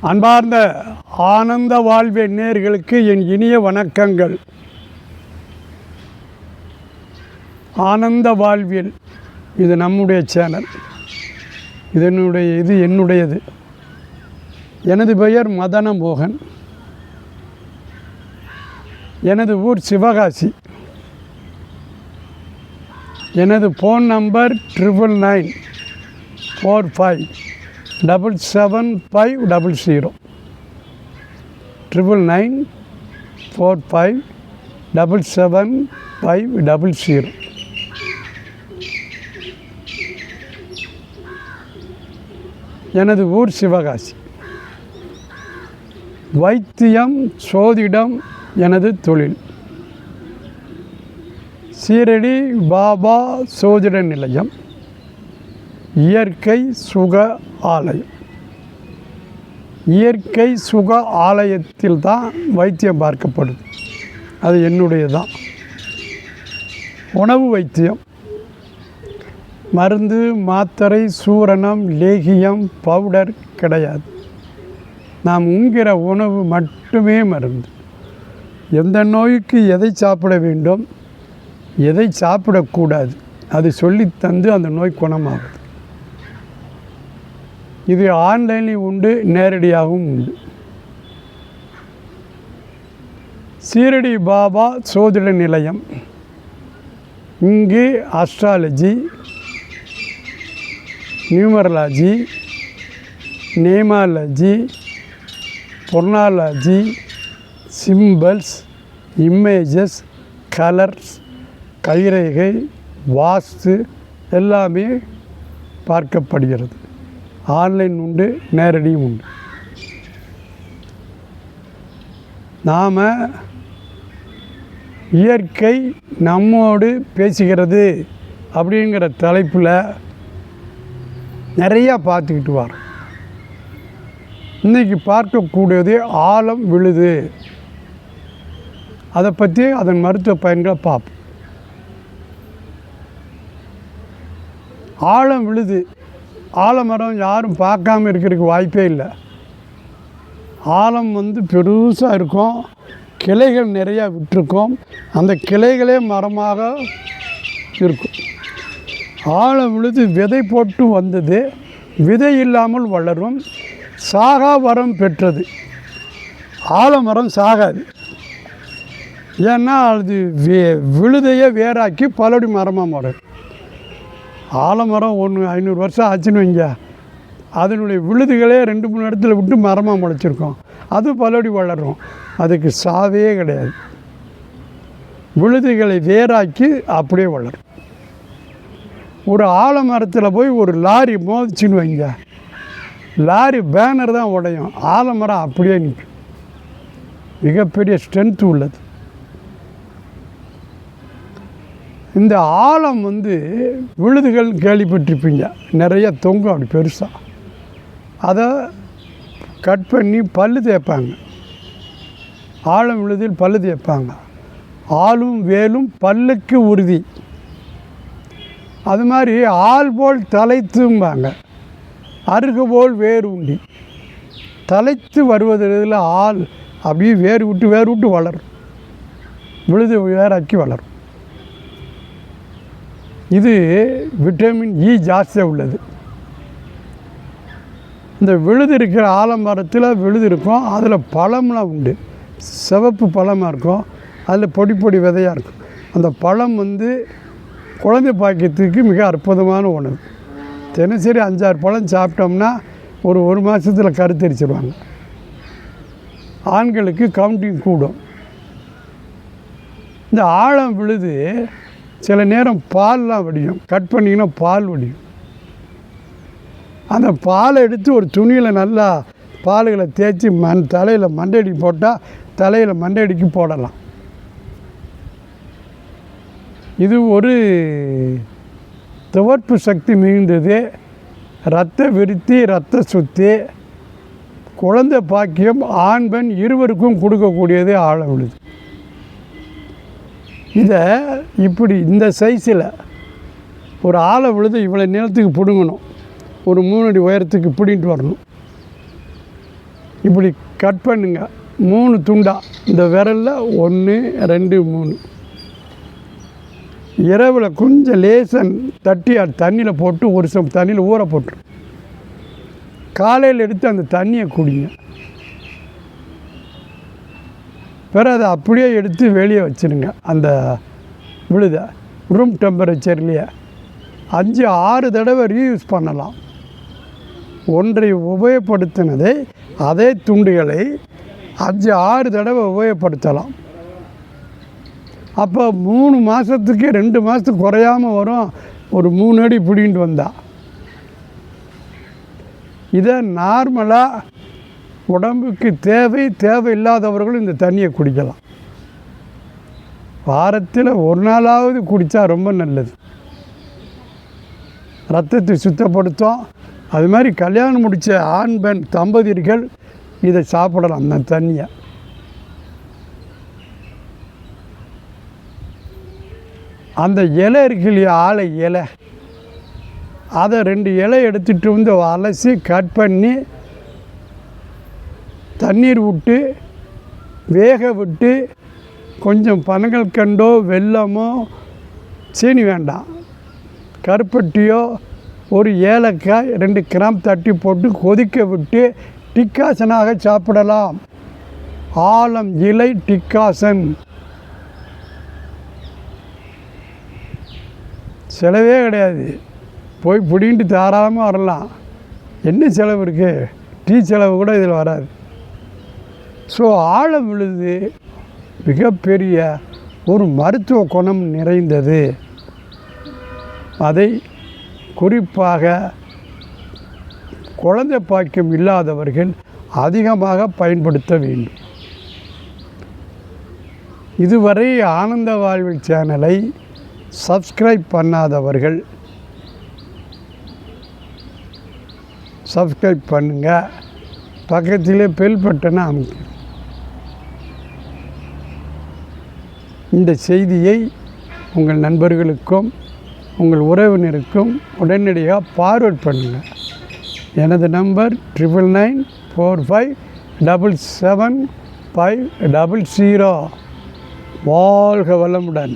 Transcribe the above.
அன்பார்ந்த ஆனந்த வாழ்வே நேர்களுக்கு என் இனிய வணக்கங்கள். ஆனந்த வாழ்வியல் இது நம்முடைய சேனல். இதனுடைய இது என்னுடையது. எனது பெயர் மதன மோகன் எனது ஊர் சிவகாசி. எனது phone number triple nine four five double seven five double zero triple nine four five double seven five double zero எனது ஊர் சிவகாசி. வைத்தியம் சோதிடம் எனது தொழில். சீரடி பாபா சோதிட நிலையம். இயற்கை சுக ஆலயம். இயற்கை சுக ஆலயத்தில் தான் வைத்தியம் பார்க்கப்படுது. அது என்னுடைய தான் உணவு வைத்தியம். மருந்து மாத்திரை சூரணம் லேகியம் பவுடர் கிடையாது. நாம் உண்கிற உணவு மட்டுமே மருந்து. எந்த நோய்க்கு எதை சாப்பிட வேண்டும் எதை சாப்பிடக்கூடாது அது சொல்லித் தந்து அந்த நோய் குணமாகுது. இது ஆன்லைனில் உண்டு நேரடியாகவும் உண்டு. சீரடி பாபா சோதிட நிலையம். இங்கு astrology numerology nameology phrenology symbols images colours கைரேகை வாஸ்து எல்லாமே பார்க்கப்படுகிறது. ஆன்லைன் உண்டு நேரடியும் உண்டு. நாம் இயற்கை நம்மோடு பேசுகிறது அப்படிங்கிற தலைப்பில் நிறையா பார்த்துக்கிட்டு வார். இன்றைக்கி பார்க்கக்கூடியது ஆழம் விழுது. அதை பற்றி அதன் மருத்துவ பயன்களை பார்ப்போம் ஆழம் விழுது. ஆலமரம் யாரும் பார்க்காம இருக்கிறதுக்கு வாய்ப்பே இல்லை. ஆலம் வந்து பெருசாக இருக்கும். கிளைகள் நிறையா விட்டுருக்கும். அந்த கிளைகளே மரமாக இருக்கும். ஆழம் விழுது விதை போட்டு வந்தது. விதை இல்லாமல் வளரும். சாகா வரம் பெற்றது. ஆலமரம் சாகாது. ஏன்னா அது வே விழுதையே வேறாக்கி பலடி மரமாக மாறும் ஆலமரம் ஒன்று ஐநூறு வருஷம் ஆச்சுன்னு வைங்க. அதனுடைய விழுதுகளே ரெண்டு மூணு இடத்துல விட்டு மரமாக முளைச்சிருக்கோம். அது பலடி வளரும். அதுக்கு சாவே கிடையாது. விழுதுகளை வேறாக்கி அப்படியே வளரும். ஒரு ஆலமரத்தில் போய் ஒரு லாரி மோதிச்சுன்னு வைங்க. லாரி பேனர் தான் உடையும். ஆலமரம் அப்படியே நிற்கும். மிகப்பெரிய ஸ்ட்ரென்த் உள்ளது. இந்த ஆழம் வந்து விழுதுகள் கேள்விப்பட்டிருப்பீங்க நிறைய தொங்கும் அப்படி பெருசாக அதை கட் பண்ணி பல்லு தேய்ப்பாங்க. ஆழம் விழுதில் பல்லு தேய்ப்பாங்க. ஆளும் வேலும் பல்லுக்கு உறுதி. அது மாதிரி ஆள் போல் தலைத்தும்பாங்க. அருகு போல் வேர் உண்டி. தலைத்து வருவதில் ஆள் அப்படியே வேர் விட்டு வேர் விட்டு வளரும். விழுது வேறாக்கி வளரும். இது விட்டமின் இ e ஜாஸ்தியாக உள்ளது. இந்த விழுது இருக்கிற ஆலமரத்தில் விழுது இருக்கும் அதில் பழம்லாம் உண்டு. சிவப்பு பழமாக இருக்கும். அதில் பொடி பொடி விதையாக இருக்கும். அந்த பழம் வந்து குழந்தை பாக்கியத்துக்கு மிக அற்புதமான உணவு. தினசரி அஞ்சாறு பழம் சாப்பிட்டோம்னா ஒரு ஒரு மாதத்தில் கருத்தரிச்சிருவாங்க. ஆண்களுக்கு கவுண்டிங் கூடும். இந்த ஆழம் விழுது சில நேரம் பால்லாம் வடியும். கட் பண்ணிங்கன்னா பால் வடியும். அந்த பாலை எடுத்து ஒரு துணியில் நல்லா பால்களை தேய்ச்சி மண் தலையில் மண்டடி போட்டால் தலையில் மண்டடிக்கு போடலாம். இது ஒரு துவர்ப்பு சக்தி மிகுந்தது. இரத்த விருத்தி இரத்த சுத்தி குழந்தை பாக்கியம் ஆண் பெண் இருவருக்கும் கொடுக்கக்கூடியதே ஆழ விழுது. இதை இப்படி இந்த சைஸில் ஒரு ஆளை விழுது இவ்வளோ நிலத்துக்கு பிடுங்கணும். ஒரு மூணு அடி உயரத்துக்கு பிடிங்கிட்டு வரணும். இப்படி கட் பண்ணுங்க. மூணு துண்டா. இந்த விரலில் ஒன்று ரெண்டு மூணு. இரவில் கொஞ்சம் லேசன் தட்டி அது தண்ணியில் போட்டு ஒரு சம் தண்ணியில் ஊற போட்டுரு காலையில் எடுத்து அந்த தண்ணியை குடிங்க. பிறகு அதை அப்படியே எடுத்து வெளியே வச்சுருங்க. அந்த விழுதை ரூம் டெம்பரேச்சர்லேயே அஞ்சு ஆறு தடவை ரீயூஸ் பண்ணலாம். ஒன்றை உபயோகப்படுத்தினதை அதே துண்டுகளை அஞ்சு ஆறு தடவை உபயோகப்படுத்தலாம். அப்போ மூணு மாதத்துக்கு ரெண்டு மாதத்துக்கு குறையாமல் வரும். ஒரு மூணு அடி பிடிங்கிட்டு வந்தா. இதை நார்மலாக உடம்புக்கு தேவை தேவையில்லாதவர்களும் இந்த தண்ணியை குடிக்கலாம். வாரத்தில் ஒரு நாளாவது குடித்தா ரொம்ப நல்லது. ரத்தத்தை சுத்தப்படுத்தும். அது மாதிரி கல்யாணம் முடித்த ஆண் பெண் தம்பதியர்கள் இதை சாப்பிடலாம் அந்த தண்ணியை. அந்த இலை இருக்கு இல்லையா ஆலை இலை? அதை ரெண்டு இலை எடுத்துகிட்டு வந்து அலசி கட் பண்ணி தண்ணீர் விட்டு வேக விட்டு கொஞ்சம் பனங்கள் கண்டோ வெல்லமோ சீனி வேண்டாம். கருப்பட்டியோ ஒரு ஏலக்காய் ரெண்டு கிராம் தட்டி போட்டு கொதிக்க விட்டு டிக்காசனாக சாப்பிடலாம். ஆலம் இலை டிக்காசன். செலவே கிடையாது. போய் பிடிங்கிட்டு தாராளமாக வரலாம். என்ன செலவு இருக்குது டீ செலவு கூட இதில் வராது. ஸோ ஆழம் விழுது மிகப்பெரிய ஒரு மருத்துவ குணம் நிறைந்தது. அதை குறிப்பாக குழந்தை பாக்கியம் இல்லாதவர்கள் அதிகமாக பயன்படுத்த வேண்டும். இதுவரை ஆனந்த வாழ்வில் சேனலை சப்ஸ்கிரைப் பண்ணாதவர்கள் சப்ஸ்கிரைப் பண்ணுங்கள் பக்கத்திலே பெல் பட்டனை அமைக்க இந்த செய்தியை உங்கள் நண்பர்களுக்கும் உங்கள் உறவினருக்கும் உடனடியாக ஃபார்வர்ட் பண்ணுங்கள் எனது number triple nine four five double seven five double zero வாழ்க வளமுடன்.